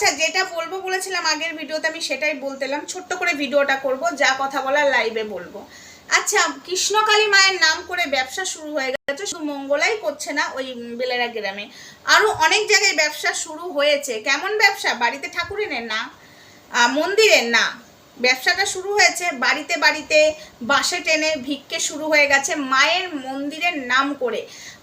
আচ্ছা যেটা বলব বলেছিলাম আগের ভিডিওতে, আমি সেটাই বলতেলাম ছোট্ট করে ভিডিওটা করব, যা কথা বলার লাইভে বলব। আচ্ছা কৃষ্ণকালী মায়ের নাম করে ব্যবসা শুরু হয়ে গেছে, শুধু মঙ্গলাই করছে না ওই বেলেরা গ্রামে। আরও অনেক জায়গায় ব্যবসা শুরু হয়েছে। কেমন ব্যবসা? বাড়িতে ঠাকুরের না মন্দিরের না। ব্যবসাটা শুরু হয়েছে বাড়িতে বাড়িতে, বাসে টেনে ভিক্ষে শুরু হয়ে গেছে মায়ের মন্দিরের নাম করে।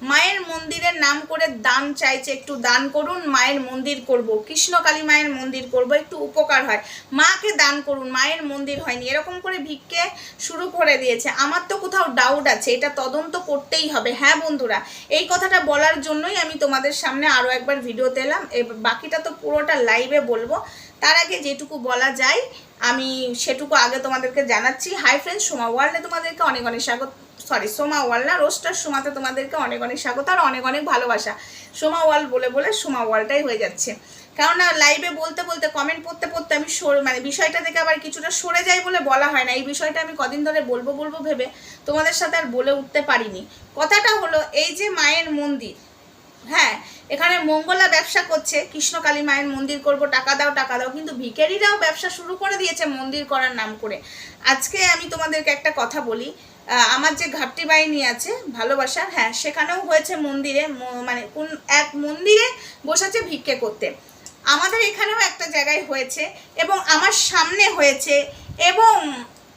মায়ের মন্দিরের নাম করে দান চাইছে, একটু দান করুন, মায়ের মন্দির করব। কৃষ্ণকালী মায়ের মন্দির করব, একটু উপকার হয়। মাকে দান করুন, মায়ের মন্দির হয়নি। এরকম করে ভিক্ষে শুরু করে দিয়েছে। আমার তো কোথাও ডাউট আছে, এটা তদন্ত করতেই হবে। হ্যাঁ বন্ধুরা, এই কথাটা বলার জন্যই আমি তোমাদের সামনে আরও একবার ভিডিওতে এলাম। বাকিটা তো পুরোটা লাইভে বলব। তার আগে যেটুকু বলা যায়, আমি সেটুকু আগে তোমাদেরকে জানাচ্ছি। হাই ফ্রেন্ডস সোমা ওয়ার্ল্ডে তোমাদেরকে অনেক অনেক স্বাগত সরি সোমা ওয়ার্ল্ড না, রোস্টার সোমাতে তোমাদেরকে অনেক অনেক স্বাগত আর অনেক অনেক ভালোবাসা। সোমা ওয়ার্ল্ড বলে বলে সোমা ওয়ার্ল্ডটাই হয়ে যাচ্ছে। কেননা লাইভে বলতে বলতে কমেন্ট পড়তে পড়তে আমি সরে মানে বিষয়টা থেকে আবার কিছুটা সরে যাই বলে বলা হয় না। এই বিষয়টা আমি কদিন ধরে বলব বলব ভেবে তোমাদের সাথে আর বলে উঠতে পারিনি। কথাটা হলো, এই যে মায়ের মন্দির হ্যাঁ এখানে মঙ্গলা ব্যবসা করছে কৃষ্ণকালী মায়ের মন্দির করব, টাকা দাও টাকা দাও, কিন্তু ভিখারিরাও ব্যবসা শুরু করে দিয়েছে মন্দির করার নাম করে। আজকে আমি তোমাদেরকে একটা কথা বলি আমার যে ঘাটতি বাহিনী আছে ভালোবাসা হ্যাঁ সেখানেও হয়েছে মন্দিরে মানে কোন এক মন্দিরে বসেছে ভিক্ষে করতে। আমাদের এখানেও একটা জায়গায় হয়েছে এবং আমার সামনে হয়েছে এবং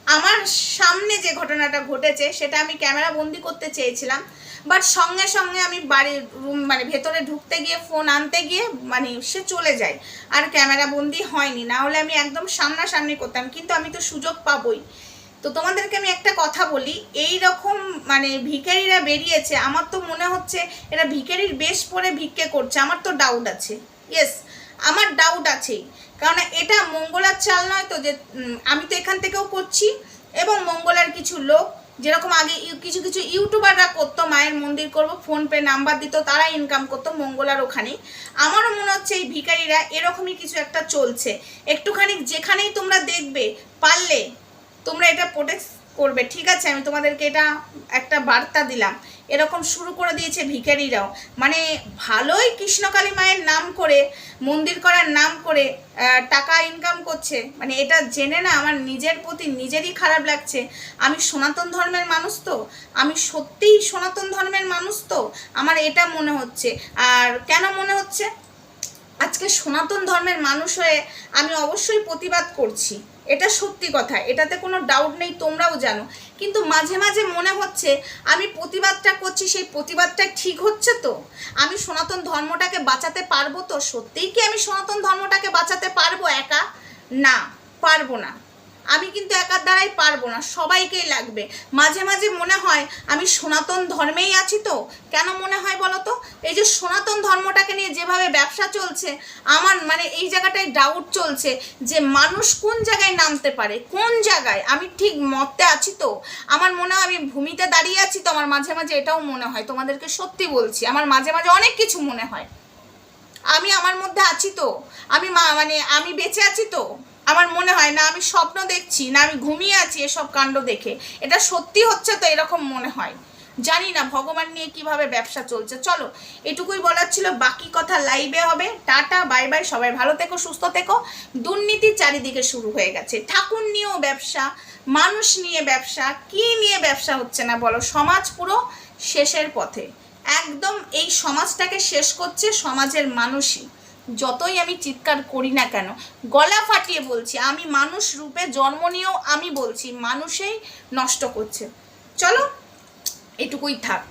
আমার সামনে যে ঘটনাটা ঘটেছে, সেটা আমি ক্যামেরা বন্দি করতে চেয়েছিলাম। বাট সঙ্গে সঙ্গে আমি বাড়ির রুম মানে ভেতরে ঢুকতে গিয়ে ফোন আনতে গিয়ে মানে সে চলে যায়। আর ক্যামেরা বন্দি হয়নি। না হলে আমি একদম সামনাসামনি করতাম। কিন্তু আমি তো সুযোগ পাবই। তো তোমাদেরকে আমি একটা কথা বলি। এই রকম মানে ভিখারিরা বেরিয়েছে, আমার তো মনে হচ্ছে এরা ভিখারির বেশ পরে ভিক্ষে করছে। আমার তো ডাউট আছে। ইয়েস আমার ডাউট আছেই কারণ এটা মঙ্গলার চাল নয় তো যে আমি তো এখান থেকেও করছি। এবং মঙ্গলার কিছু লোক যেরকম আগে কিছু কিছু ইউটিউবাররা করতো, মায়ের মন্দির করব, ফোনপে নাম্বার দিত, তারা ইনকাম করতো মঙ্গলার ওখানেই আমারও মনে হচ্ছে এই ভিকারিরা এরকমই কিছু একটা চলছে। একটুখানি যেখানেই তোমরা দেখবে, পারলে তোমরা এটা প্রোটেক্ট করবে। ঠিক আছে, আমি তোমাদেরকে এটা একটা বার্তা দিলাম। এরকম শুরু করে দিয়েছে ভিখারিরাও। মানে ভালোই কৃষ্ণকালী মায়ের নাম করে, মন্দির করার নাম করে টাকা ইনকাম করছে। মানে এটা জেনে না আমার নিজের প্রতি নিজেরই খারাপ লাগছে। আমি সনাতন ধর্মের মানুষ তো? আমি সত্যিই সনাতন ধর্মের মানুষ তো? আমার এটা মনে হচ্ছে। আর কেন মনে হচ্ছে? আজকে সনাতন ধর্মের মানুষ হয়ে আমি অবশ্যই প্রতিবাদ করছি। এটা সত্যি কথা, এটাতে কোনো ডাউট নেই, তোমরাও জানো। কিন্তু মাঝে মাঝে মনে হচ্ছে, আমি প্রতিবাদটা করছি, সেই প্রতিবাদটা ঠিক হচ্ছে তো? আমি সনাতন ধর্মটাকে বাঁচাতে পারব তো? সত্যিই কি আমি সনাতন ধর্মটাকে বাঁচাতে পারব একা? না, পারব না। আমি কিন্তু একার দ্বারাই পারব না, সবাইকেই লাগবে। মাঝে মাঝে মনে হয় আমি সনাতন ধর্মেই আছি তো, কেন মনে হয় বলো তো? এই যে সনাতন ধর্মটাকে নিয়ে যেভাবে ব্যবসা চলছে, আমার মানে এই জায়গাটায় ডাউট চলছে যে মানুষ কোন জায়গায় নামতে পারে, কোন জায়গায়? আমি ঠিক মতে আছি তো? আমার মনে হয় আমি ভূমিতে দাঁড়িয়ে আছি তো, আমার মাঝে মাঝে এটাও মনে হয়, তোমাদেরকে সত্যি বলছি, আমার মাঝে মাঝে অনেক কিছু মনে হয়। আমি আমার মধ্যে আছি তো, আমি মানে আমি বেঁচে আছি তো। আমার মনে হয় না, আমি স্বপ্ন দেখছি, না আমি ঘুমিয়ে আছি এসব কাণ্ড দেখে। এটা সত্যি হচ্ছে তো এরকম মনে হয়। জানি না ভগবান নিয়ে কীভাবে ব্যবসা চলছে। চলো, এটুকুই বলার ছিল, বাকি কথা লাইভে হবে। টাটা বাই বাই সবাই ভালো থেকো, সুস্থ থেকো। দুর্নীতি চারিদিকে শুরু হয়ে গেছে। ঠাকুর নিয়েও ব্যবসা, মানুষ নিয়ে ব্যবসা, কি নিয়ে ব্যবসা হচ্ছে না বলো? সমাজ পুরো শেষের পথে। একদম এই সমাজটাকে শেষ করছে সমাজের মানুষই। যতই আমি চিৎকার করি না কেন, গলা ফাটিয়ে বলছি, আমি মানুষ রূপে জন্ম নিয়েও আমি বলছি, মানুষেই নষ্ট করছে। চলো, এটুকুই থাক।